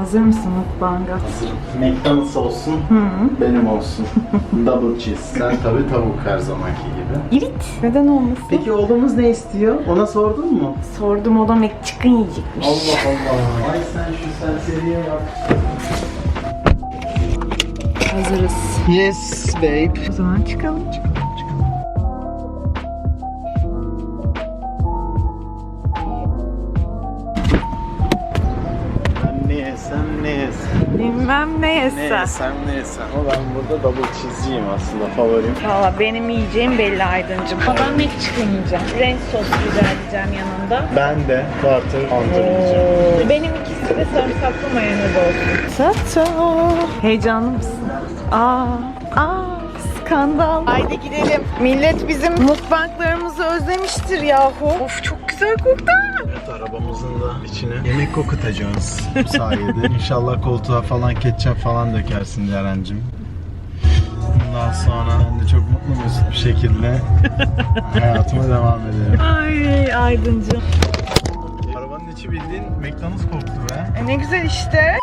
Hazır mısın mukbanga? Hazırım. McDonald's olsun, benim olsun. Double cheese. Sen tabii tavuk her zamanki gibi. Evet. Neden olmasın? Peki oğlumuz ne istiyor? Ona sordun mu? Sordum o da McChicken yiyecekmiş. Allah Allah. Ay sen şu serseriye bak. Hazırız. Yes babe. O zaman çıkalım. Ben ne yesem. Bilmem ne Ne yesen. yesem ne yesem. Ama ben burada double cheese'ciyim aslında favorim. Valla benim yiyeceğim belli Aydıncım. Ben McChicken yiyeceğim. Ranch sos rica edeceğim yanında. Ben de butter under yiyeceğim. Benim ikisi de sarımsaklı mayonez olsun. Tata. Heyecanlı mısın? Aa, aa, skandal. Haydi gidelim. Millet bizim mukbanglarımızı özlemiştir yahu. Of çok güzel koktu. Arabamızın da içine yemek kokutacağız bu sayede. İnşallah koltuğa falan ketçap falan dökersin Ceren'cim. Bundan sonra ben de çok mutlu mesut bir şekilde hayatıma devam ederim. Ay Aydıncım. Arabanın içi bildiğin McDonald's koktu be. E ne güzel işte.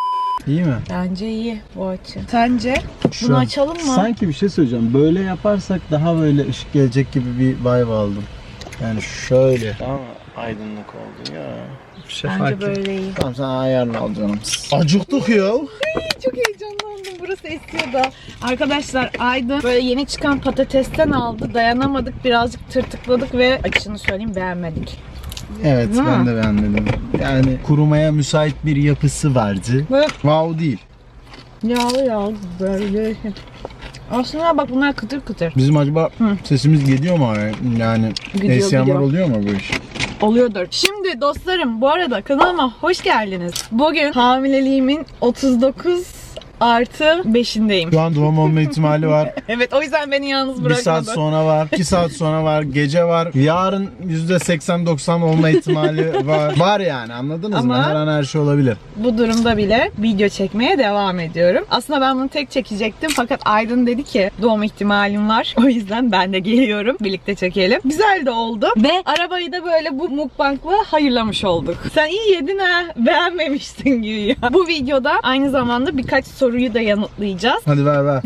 İyi mi? Bence iyi bu açı. Sence? Şu Bunu an- açalım mı? Sanki bir şey söyleyeceğim. Böyle yaparsak daha böyle ışık gelecek gibi bir vibe aldım. Yani şöyle. Ama aydınlık oldu ya. Şey Bence böyle iyi. Tamam sen ayarını al canım. Acıktık ya. Çok heyecanlandım. Burası esiyor da. Arkadaşlar Aydın böyle yeni çıkan patatesten aldı. Dayanamadık. Birazcık tırtıkladık ve açını söyleyeyim beğenmedik. Evet Değil ben mi? de beğenmedim. Yani kurumaya müsait bir yapısı vardı. Böyle Wow değil. yağlı yağlı böyle. Aslında bak bunlar kıtır kıtır. Bizim acaba Hı. sesimiz gidiyor mu? Yani Gidiyor, ASMR gidiyor. oluyor mu bu iş? Oluyordur. Şimdi dostlarım bu arada kanalıma hoş geldiniz. Bugün hamileliğimin 39 artı 5'indeyim. Şu an doğum olma ihtimali var. Evet o yüzden beni yalnız bir bırakmadı. saat sonra var. iki saat sonra var. Gece var. Yarın %80-90 olma ihtimali var. Var yani anladınız mı? Ama- Her an her şey olabilir. Bu durumda bile video çekmeye devam ediyorum. Aslında ben bunu tek çekecektim fakat Aydın dedi ki doğum ihtimalim var. O yüzden ben de geliyorum. Birlikte çekelim. Güzel de oldu. Ve arabayı da böyle bu mukbangla hayırlamış olduk. Sen iyi yedin ha. Beğenmemiştin gibi ya. Bu videoda aynı zamanda birkaç soruyu da yanıtlayacağız. Hadi ver ver.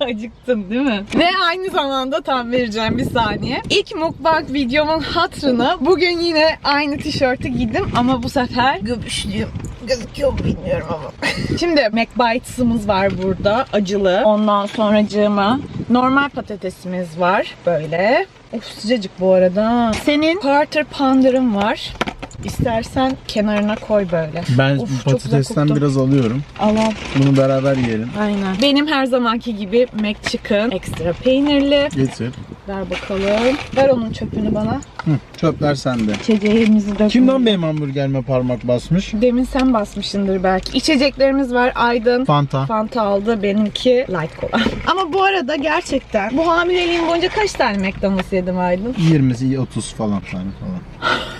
Acıktın değil mi? Ve aynı zamanda tam vereceğim bir saniye. İlk mukbang videomun hatrına bugün yine aynı tişörtü giydim ama bu sefer göbüşlüyüm. Gözüküyor mu bilmiyorum ama. Şimdi McBites'ımız var burada. Acılı. Ondan sonracığıma normal patatesimiz var. Böyle. Of sıcacık bu arada. Senin Quarter Pounder'ın var. İstersen kenarına koy böyle. Ben güzel patatesten biraz alıyorum. Al al. Bunu beraber yiyelim. Aynen. Benim her zamanki gibi McChicken ekstra peynirli. Getir. Ver bakalım. Ver onun çöpünü bana. Hı, çöpler sende. İçeceğimizi dökün. Kimden benim hamburgerime parmak basmış? Demin sen basmışsındır belki. İçeceklerimiz var. Aydın. Fanta. Fanta aldı. Benimki light cola. Ama bu arada gerçekten bu hamileliğim boyunca kaç tane McDonald's yedim Aydın? 20, 30 falan tane falan.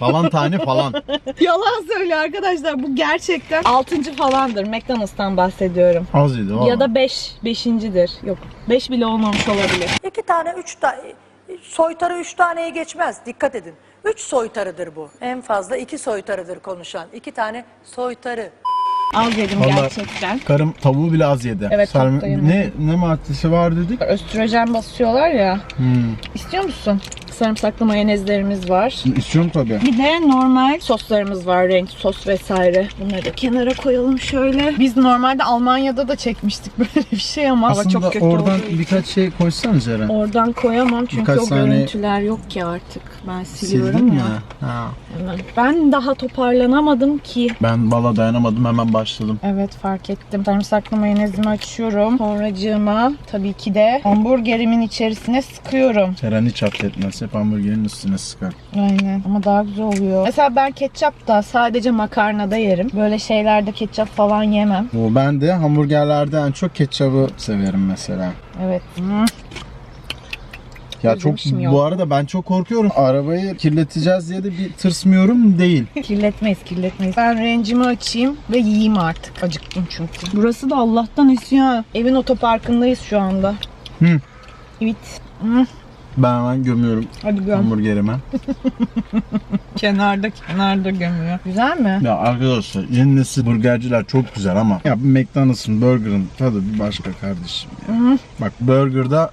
falan tane falan. Yalan söylüyor arkadaşlar. Bu gerçekten 6. falandır. McDonald's'tan bahsediyorum. Az yedi valla. Ya da 5. Beş, 5.'dir. Yok. 5 bile olmamış olabilir. İki tane, üç tane, soytarı üç taneyi geçmez. Dikkat edin. Üç soytarıdır bu. En fazla iki soytarıdır konuşan. İki tane soytarı. Az yedim Vallahi- gerçekten. Karım tavuğu bile az yedi. Evet, da yemedim. ne ne maddesi var dedik? Östrojen basıyorlar ya. Hmm. İstiyor musun? Sarımsaklı mayonezlerimiz var. İstiyorum tabii. Bir de normal soslarımız var. Renk sos vesaire. Bunları da kenara koyalım şöyle. Biz normalde Almanya'da da çekmiştik böyle bir şey ama hava Aslında çok kötü oradan birkaç şey koysana Ceren. Oradan koyamam çünkü Birkaç o saniye- görüntüler yok ki artık. Ben siliyorum Sildin mi? ya. Ha. Hemen. Ben daha toparlanamadım ki. Ben valla dayanamadım hemen başladım. Evet fark ettim. Sarımsaklı mayonezimi açıyorum. Sonracığıma tabii ki de hamburgerimin içerisine sıkıyorum. Ceren hiç affetmez. Hep hamburgerin üstüne sıkar. Aynen ama daha güzel oluyor. Mesela ben ketçap da sadece makarnada yerim. Böyle şeylerde ketçap falan yemem. O ben de hamburgerlerde en çok ketçabı severim mesela. Evet. Hmm. Ya çok bu arada ben çok korkuyorum. Arabayı kirleteceğiz diye de bir tırsmıyorum değil. Kirletmeyiz kirletmeyiz. Ben rencimi açayım ve yiyeyim artık. Acıktım çünkü. Burası da Allah'tan ha. Evin otoparkındayız şu anda. Hı. Evet. Hmm. Ben hemen gömüyorum Hadi göm. hamburgerime. Kenarda kenarda gömüyor. Güzel mi? Ya arkadaşlar yeni nesil burgerciler çok güzel ama ya bu McDonald's'ın burger'ın tadı bir başka kardeşim. ya. Hı. Bak burger'da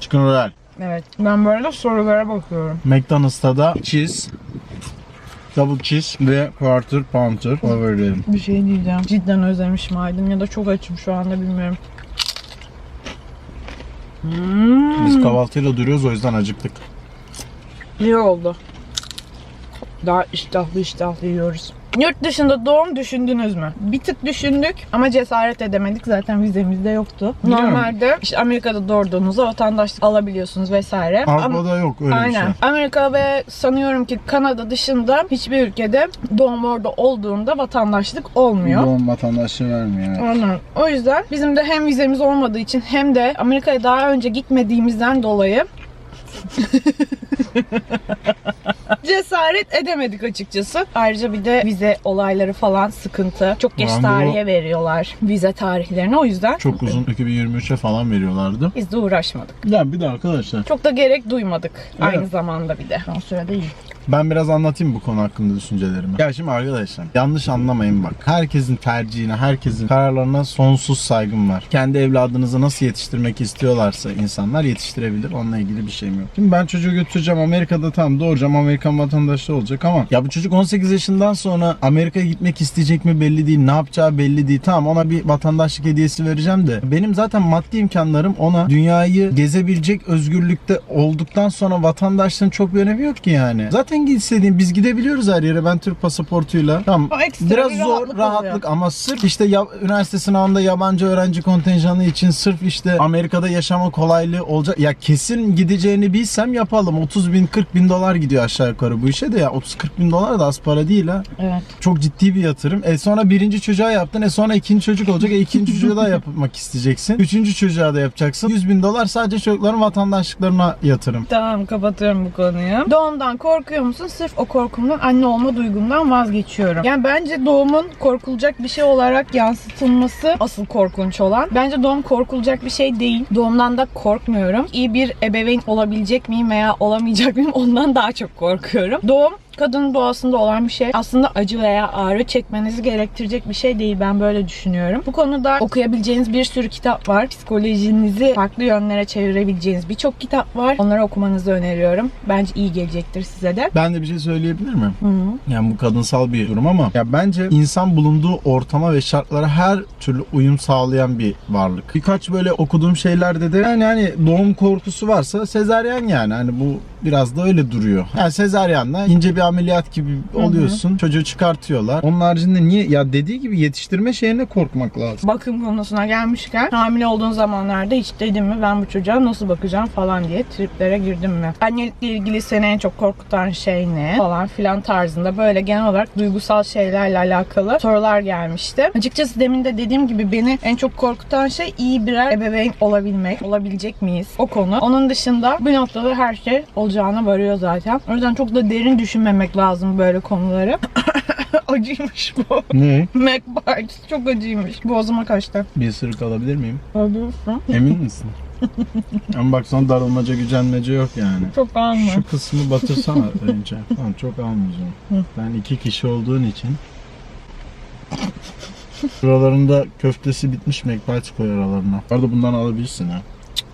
chicken royale. Evet. Ben böyle sorulara bakıyorum. McDonald's'ta da cheese, double cheese ve quarter pounder favorilerim. Bir şey diyeceğim. Cidden özlemişim Aydın ya da çok açım şu anda bilmiyorum. Hmm. Kahvaltıyla duruyoruz o yüzden acıktık. İyi oldu. Daha iştahlı iştahlı yiyoruz. Yurt dışında doğum düşündünüz mü? Bir tık düşündük ama cesaret edemedik. Zaten vizemiz de yoktu. Normalde işte Amerika'da doğduğunuzda vatandaşlık alabiliyorsunuz vesaire. Avrupa'da yok öyle bir Aynen. şey. Amerika ve sanıyorum ki Kanada dışında hiçbir ülkede doğum orada olduğunda vatandaşlık olmuyor. Doğum vatandaşlığı vermiyor. evet. Aynen. O yüzden bizim de hem vizemiz olmadığı için hem de Amerika'ya daha önce gitmediğimizden dolayı cesaret edemedik açıkçası. Ayrıca bir de vize olayları falan sıkıntı. Çok geç Randevu- tarihe veriyorlar vize tarihlerini. O yüzden Çok uzun 2023'e falan veriyorlardı. biz de uğraşmadık. Ya bir de arkadaşlar Çok da gerek duymadık Evet. aynı zamanda bir de. Son sürede iyi. Ben biraz anlatayım bu konu hakkında düşüncelerimi. Ya şimdi arkadaşlar yanlış anlamayın bak. Herkesin tercihine, herkesin kararlarına sonsuz saygım var. Kendi evladınızı nasıl yetiştirmek istiyorlarsa insanlar yetiştirebilir. Onunla ilgili bir şeyim yok. Şimdi ben çocuğu götüreceğim Amerika'da tam doğuracağım Amerikan vatandaşlığı olacak ama ya bu çocuk 18 yaşından sonra Amerika'ya gitmek isteyecek mi belli değil. Ne yapacağı belli değil. Tamam ona bir vatandaşlık hediyesi vereceğim de benim zaten maddi imkanlarım ona dünyayı gezebilecek özgürlükte olduktan sonra vatandaşlığın çok bir önemi yok ki yani. Zaten istediğim biz gidebiliyoruz her yere. Ben Türk pasaportuyla. Tamam. O ekstra Biraz bir zor rahatlık rahatlık, oluyor. ama sırf işte ya, üniversite sınavında yabancı öğrenci kontenjanı için sırf işte Amerika'da yaşama kolaylığı olacak. Ya kesin gideceğini bilsem yapalım. 30 bin 40 bin dolar gidiyor aşağı yukarı bu işe de ya 30-40 bin dolar da az para değil ha. Evet. Çok ciddi bir yatırım. E sonra birinci çocuğa yaptın. E sonra ikinci çocuk olacak. E ikinci çocuğa da yapmak isteyeceksin. Üçüncü çocuğa da yapacaksın. 100 bin dolar sadece çocukların vatandaşlıklarına yatırım. Tamam kapatıyorum bu konuyu. Doğumdan korkuyor musun? Sırf o korkumdan anne olma duygumdan vazgeçiyorum. Yani bence doğumun korkulacak bir şey olarak yansıtılması asıl korkunç olan. Bence doğum korkulacak bir şey değil. Doğumdan da korkmuyorum. İyi bir ebeveyn olabilecek miyim veya olamayacak mıyım ondan daha çok korkuyorum. Doğum kadının doğasında olan bir şey. Aslında acı veya ağrı çekmenizi gerektirecek bir şey değil. Ben böyle düşünüyorum. Bu konuda okuyabileceğiniz bir sürü kitap var. Psikolojinizi farklı yönlere çevirebileceğiniz birçok kitap var. Onları okumanızı öneriyorum. Bence iyi gelecektir size de. Ben de bir şey söyleyebilir miyim? Hı hı. Yani bu kadınsal bir durum ama ya bence insan bulunduğu ortama ve şartlara her türlü uyum sağlayan bir varlık. Birkaç böyle okuduğum şeylerde de yani hani doğum korkusu varsa sezaryen yani hani bu biraz da öyle duruyor. Yani sezaryenle ince bir ameliyat gibi oluyorsun. Çocuğu çıkartıyorlar. Onun haricinde niye ya dediği gibi yetiştirme şeyine korkmak lazım. Bakım konusuna gelmişken hamile olduğun zamanlarda hiç dedim mi ben bu çocuğa nasıl bakacağım falan diye triplere girdim mi? Annelikle ilgili seni en çok korkutan şey ne? Falan filan tarzında böyle genel olarak duygusal şeylerle alakalı sorular gelmişti. Açıkçası demin de dediğim gibi beni en çok korkutan şey iyi birer ebeveyn olabilmek. Olabilecek miyiz? O konu. Onun dışında bir noktada her şey olacağına varıyor zaten. O yüzden çok da derin düşünmemek lazım böyle konuları. Acıymış bu. Ne? McBite çok acıymış. Boğazıma kaçtı. Bir ısırık alabilir miyim? Alıyorsun. Emin misin? Ama bak sonra darılmaca gücenmece yok yani. Çok alma. Şu kısmı batırsana önce. Tamam çok almayacağım. Ben iki kişi olduğun için. Şuralarında köftesi bitmiş McBite koy aralarına. Bu arada bundan alabilirsin ha.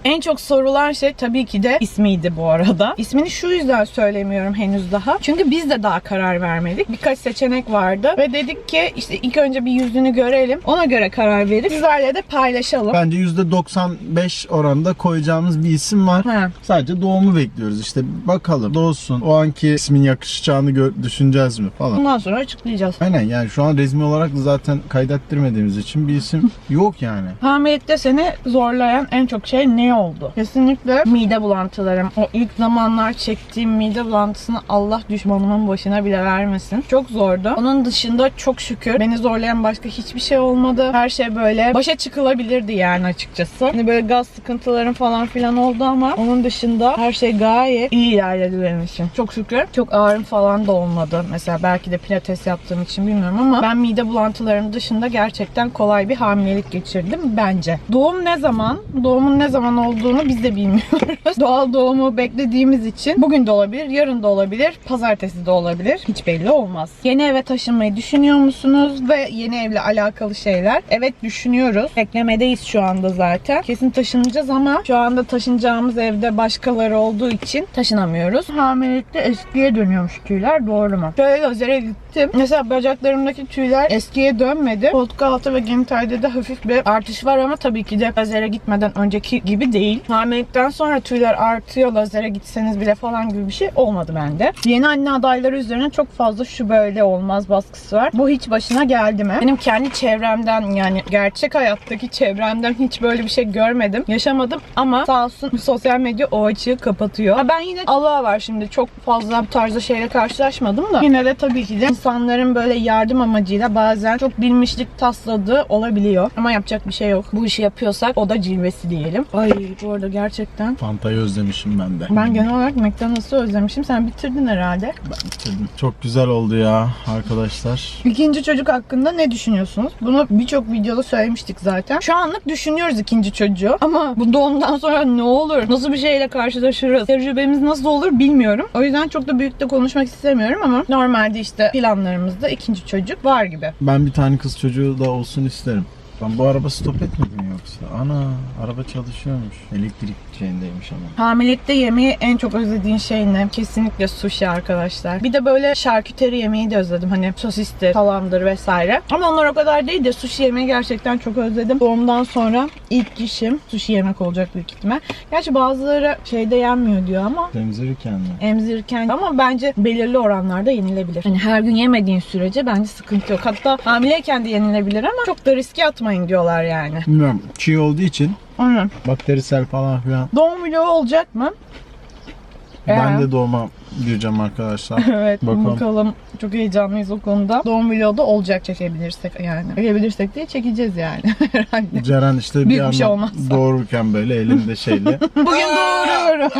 En çok sorulan şey tabii ki de ismiydi bu arada. İsmini şu yüzden söylemiyorum henüz daha. Çünkü biz de daha karar vermedik. Birkaç seçenek vardı ve dedik ki işte ilk önce bir yüzünü görelim. Ona göre karar verip sizlerle de paylaşalım. Bence %95 oranda koyacağımız bir isim var. Ha. Sadece doğumu bekliyoruz işte bakalım doğsun. O anki ismin yakışacağını gö- düşüneceğiz mi falan. Bundan sonra açıklayacağız. Aynen yani şu an resmi olarak da zaten kaydettirmediğimiz için bir isim yok yani. Hamilelikte seni zorlayan en çok şey ne oldu? Kesinlikle mide bulantılarım. O ilk zamanlar çektiğim mide bulantısını Allah düşmanımın başına bile vermesin. Çok zordu. Onun dışında çok şükür beni zorlayan başka hiçbir şey olmadı. Her şey böyle başa çıkılabilirdi yani açıkçası. Hani böyle gaz sıkıntılarım falan filan oldu ama onun dışında her şey gayet iyi ilerledi benim için. Çok şükür. Çok ağrım falan da olmadı. Mesela belki de pilates yaptığım için bilmiyorum ama ben mide bulantılarım dışında gerçekten kolay bir hamilelik geçirdim bence. Doğum ne zaman? Doğumun ne zaman olduğunu biz de bilmiyoruz. Doğal doğumu beklediğimiz için bugün de olabilir, yarın da olabilir, pazartesi de olabilir. Hiç belli olmaz. Yeni eve taşınmayı düşünüyor musunuz ve yeni evle alakalı şeyler? Evet düşünüyoruz. Beklemedeyiz şu anda zaten. Kesin taşınacağız ama şu anda taşınacağımız evde başkaları olduğu için taşınamıyoruz. Hamilelikte eskiye dönüyormuş tüyler doğru mu? Şöyle lazere gittim. Mesela bacaklarımdaki tüyler eskiye dönmedi. Koltuk altı ve genitalde de hafif bir artış var ama tabii ki de lazere gitmeden önceki gibi değil. Hamilelikten sonra tüyler artıyor lazere gitseniz bile falan gibi bir şey olmadı bende. Yeni anne adayları üzerine çok fazla şu böyle olmaz baskısı var. Bu hiç başına geldi mi? Benim kendi çevremden yani gerçek hayattaki çevremden hiç böyle bir şey görmedim. Yaşamadım ama sağ olsun sosyal medya o açığı kapatıyor. Ha ben yine Allah var şimdi çok fazla bu tarzda şeyle karşılaşmadım da yine de tabii ki de insanların böyle yardım amacıyla bazen çok bilmişlik tasladığı olabiliyor. Ama yapacak bir şey yok. Bu işi yapıyorsak o da cilvesi diyelim. Ay bu arada gerçekten Fanta'yı özlemişim ben de. ben genel olarak McDonald's'ı özlemişim. Sen bitirdin herhalde. Ben bitirdim. Çok güzel oldu ya arkadaşlar. İkinci çocuk hakkında ne düşünüyorsunuz? Bunu birçok videoda söylemiştik zaten. Şu anlık düşünüyoruz ikinci çocuğu. Ama bu doğumdan sonra ne olur? Nasıl bir şeyle karşılaşırız? Tecrübemiz nasıl olur bilmiyorum. O yüzden çok da büyük de konuşmak istemiyorum ama normalde işte planlarımızda ikinci çocuk var gibi. Ben bir tane kız çocuğu da olsun isterim. Ben bu araba stop etmedi yoksa? Ana araba çalışıyormuş. Elektrik şeyindeymiş ama. Hamilelikte yemeği en çok özlediğin şey ne? Kesinlikle sushi arkadaşlar. Bir de böyle şarküteri yemeği de özledim. Hani sosistir, salamdır vesaire. Ama onlar o kadar değil de sushi yemeği gerçekten çok özledim. Doğumdan sonra ilk işim sushi yemek olacak büyük ihtimal. Gerçi bazıları şeyde yenmiyor diyor ama Temizlerken mi? emzirirken ama bence belirli oranlarda yenilebilir. Hani her gün yemediğin sürece bence sıkıntı yok. Hatta hamileyken de yenilebilir ama çok da riske atmayın diyorlar yani. Bilmiyorum. Çiğ olduğu için Aynen. bakterisel falan filan. Doğum vlogu olacak mı? Ben Ee? de doğuma gireceğim arkadaşlar. Evet Bakalım. bakalım. Çok heyecanlıyız o konuda. Doğum vlogu olacak çekebilirsek yani. Çekebilirsek diye çekeceğiz yani herhalde. Ceren işte bir, bir şey olmazsa. doğururken böyle elinde şeyle. Bugün doğuruyorum.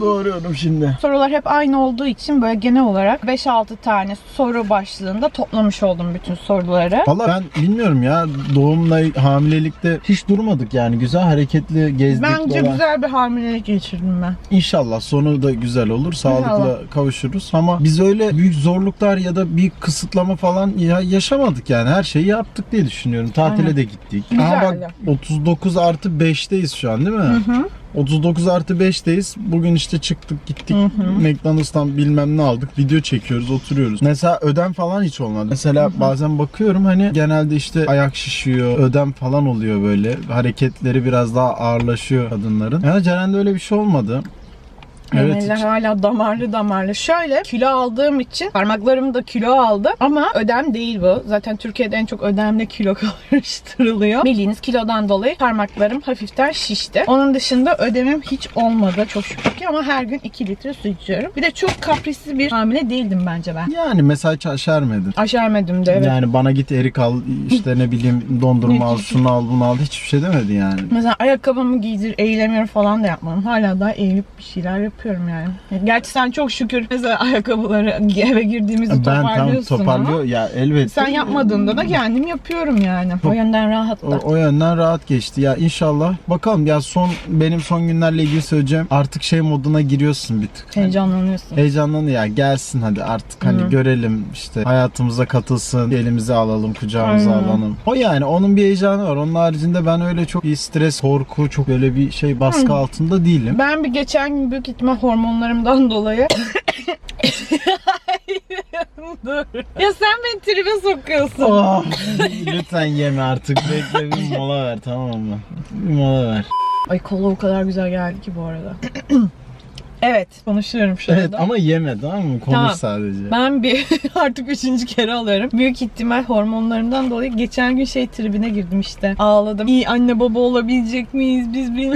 Doğuruyorum şimdi. Sorular hep aynı olduğu için böyle genel olarak 5-6 tane soru başlığında toplamış oldum bütün soruları. Valla ben bilmiyorum ya doğumla hamilelikte hiç durmadık yani güzel hareketli gezdik Bence dolan- güzel bir hamilelik geçirdim ben. İnşallah sonu da güzel olur. Sağlıkla kavuşuruz. Ama biz öyle büyük zorluklar ya da bir kısıtlama falan ya yaşamadık yani. Her şeyi yaptık diye düşünüyorum. Tatile Aynen. de gittik. Ama bak 39 artı 5'teyiz şu an değil mi? Hı hı. 39 artı 5'teyiz. Bugün işte çıktık gittik. Hı hı. McDonald's'tan bilmem ne aldık. Video çekiyoruz oturuyoruz. Mesela ödem falan hiç olmadı. Mesela bazen bakıyorum hani genelde işte ayak şişiyor. Ödem falan oluyor böyle. Hareketleri biraz daha ağırlaşıyor kadınların. Yani Ceren'de öyle bir şey olmadı. Benim Evet, eller hiç- hala damarlı damarlı. Şöyle kilo aldığım için parmaklarım da kilo aldı. Ama ödem değil bu. Zaten Türkiye'de en çok ödemle kilo karıştırılıyor. Bildiğiniz kilodan dolayı parmaklarım hafiften şişti. Onun dışında ödemim hiç olmadı çok şükür ki ama her gün 2 litre su içiyorum. Bir de çok kaprisli bir hamile değildim bence ben. Yani hiç aşermedin. Aşermedim de evet. Yani bana git erik al işte ne bileyim dondurma al şunu al bunu al hiçbir şey demedi yani. Mesela ayakkabımı giydir, eğilemiyorum falan da yapmadım. Hala daha eğilip bir şeyler yapıyorum yani. Gerçi sen çok şükür mesela ayakkabıları eve girdiğimizde Ben tam toparlıyorsun ama. toparlıyor ya elbette. Sen yapmadığında da kendim yapıyorum yani. O yönden rahat O, da. o yönden rahat geçti ya inşallah. Bakalım ya son benim son günlerle ilgili söyleyeceğim. Artık şey moduna giriyorsun bir tık. Heyecanlanıyorsun. Heyecanlandı ya gelsin hadi artık hani Hı. görelim işte hayatımıza katılsın elimize alalım kucağımıza Aynen. alalım. O yani onun bir heyecanı var. Onun haricinde ben öyle çok bir stres, korku, çok böyle bir şey baskı Hı. altında değilim. Ben bir geçen gün büyük ihtimal hormonlarımdan dolayı Dur. Ya sen beni tribe sokuyorsun. Oh, lütfen yeme artık. Bekle bir mola ver tamam mı? Bir mola ver. Ay kola o kadar güzel geldi ki bu arada. Evet konuşuyorum şu Evet anda. ama yeme tamam mı? Konuş Tamam. sadece. Ben bir artık üçüncü kere alıyorum. Büyük ihtimal hormonlarımdan dolayı geçen gün şey tribine girdim işte. Ağladım. İyi anne baba olabilecek miyiz biz diye.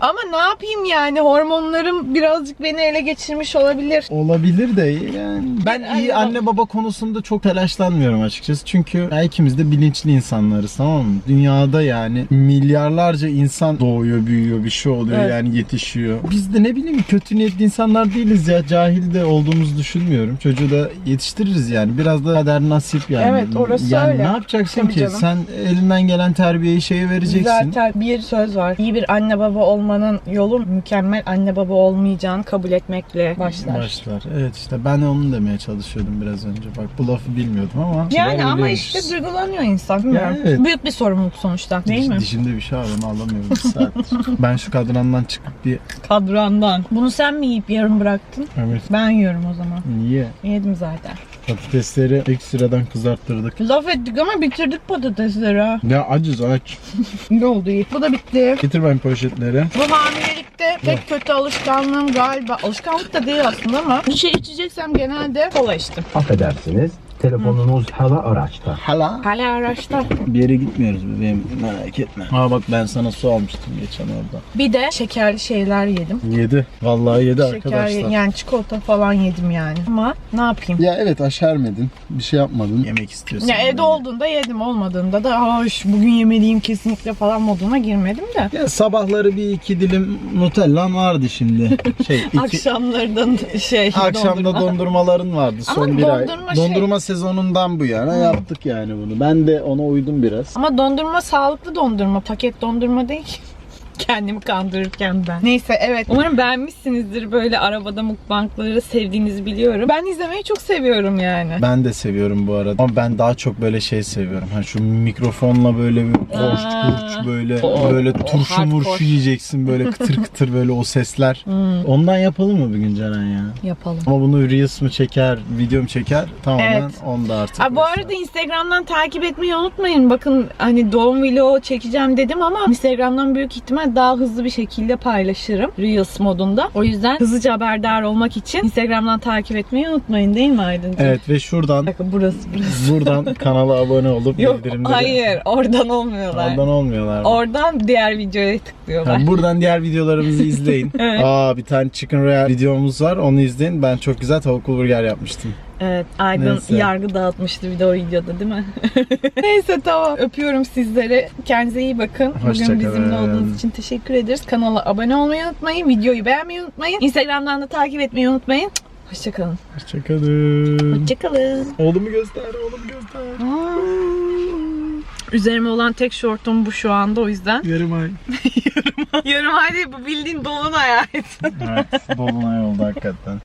Ama ne yapayım yani hormonlarım birazcık beni ele geçirmiş olabilir. Olabilir de yani ben Yani iyi anne baba konusunda çok telaşlanmıyorum açıkçası. Çünkü ikimiz de bilinçli insanlarız tamam mı? Dünyada yani milyarlarca insan doğuyor, büyüyor, bir şey oluyor Evet. yani yetişiyor. Biz de ne bileyim kötü niyetli insanlar değiliz ya. Cahil de olduğumuzu düşünmüyorum. Çocuğu da yetiştiririz yani. Biraz da kader nasip yani. Evet, orası yani öyle. ne yapacaksın Tabii ki? canım. Sen elinden gelen terbiyeyi şeye vereceksin. Zaten bir söz var. İyi bir anne baba olmanın yolu mükemmel anne baba olmayacağını kabul etmekle başlar. Başlar. Evet işte ben onu demeye çalışıyordum biraz önce. Bak bu lafı bilmiyordum ama. Yani ama işte duygulanıyor insan. Bilmiyorum. evet. Büyük bir sorumluluk sonuçta. Değil mi? Dişimde bir şey var onu alamıyorum bir saattir. ben şu kadrandan çıkıp bir... Kadrandan. Bunu sen mi yiyip yarım bıraktın? Evet. Ben yiyorum o zaman. Niye? Yedim zaten. Patatesleri ilk sıradan kızarttırdık. Laf ettik ama bitirdik patatesleri ha. Ya acız aç. Ne oldu iyi. Bu da bitti. Getir ben poşetleri. Bu hamilelikte pek kötü alışkanlığım galiba. Alışkanlık da değil aslında ama bir şey içeceksem genelde kola içtim. Affedersiniz, telefonunuz hala araçta. Hala. Hala araçta. Bir yere gitmiyoruz bebeğim merak etme. Ha bak ben sana su almıştım geçen orada. Bir de şekerli şeyler yedim. Yedi. Vallahi yedi Şeker arkadaşlar. yani çikolata falan yedim yani. Ama ne yapayım? Ya evet aşermedin. Bir şey yapmadın. Yemek istiyorsun. Ya evde olduğunda yedim olmadığında da hoş bugün yemeliyim kesinlikle falan moduna girmedim de. Ya sabahları bir iki dilim Nutella vardı şimdi. Şey iki, Akşamlardan şey Akşamda dondurma. dondurmaların vardı son Ama bir ay. dondurma şey- Dondurma sezonundan bu yana yaptık yani bunu. Ben de ona uydum biraz. Ama dondurma sağlıklı dondurma. Paket dondurma değil. Kendimi kandırırken ben. Neyse evet. Umarım beğenmişsinizdir böyle arabada mukbangları sevdiğinizi biliyorum. Ben izlemeyi çok seviyorum yani. Ben de seviyorum bu arada. Ama ben daha çok böyle şey seviyorum. Hani şu mikrofonla böyle bir Aa. kurç böyle O- böyle o turşu murşu yiyeceksin böyle kıtır kıtır böyle o sesler. Hmm, Ondan yapalım mı bir gün Ceren ya? yapalım. Ama bunu Reels mı çeker, video mu çeker? Tamamen Evet. onda artık. Aa, bu arada Instagram'dan takip etmeyi unutmayın. Bakın hani doğum vlogu çekeceğim dedim ama Instagram'dan büyük ihtimal daha hızlı bir şekilde paylaşırım. Reels modunda. O yüzden hızlıca haberdar olmak için Instagram'dan takip etmeyi unutmayın değil mi Aydıncığım? Evet ve şuradan Bakın burası burası. buradan kanala abone olup Yok bildirimleri hayır oradan olmuyorlar. Oradan olmuyorlar. Oradan diğer videoya tıklıyorlar. Yani buradan diğer videolarımızı izleyin. Evet. Aa bir tane Chicken Royale videomuz var. Onu izleyin. Ben çok güzel tavuklu burger yapmıştım. Evet Aydın Neyse. yargı dağıtmıştı bir de o videoda değil mi? Neyse tamam öpüyorum sizleri. Kendinize iyi bakın. Hoşça Bugün bizimle kalın. olduğunuz için teşekkür ederiz. Kanala abone olmayı unutmayın. Videoyu beğenmeyi unutmayın. Instagram'dan da takip etmeyi unutmayın. Hoşçakalın. Hoşçakalın. Hoşçakalın. Oğlumu göster, oğlumu göster. Üzerime olan tek şortum bu şu anda o yüzden. Yarım ay. Yarım ay değil bu bildiğin dolunay ait. evet, dolunay oldu hakikaten.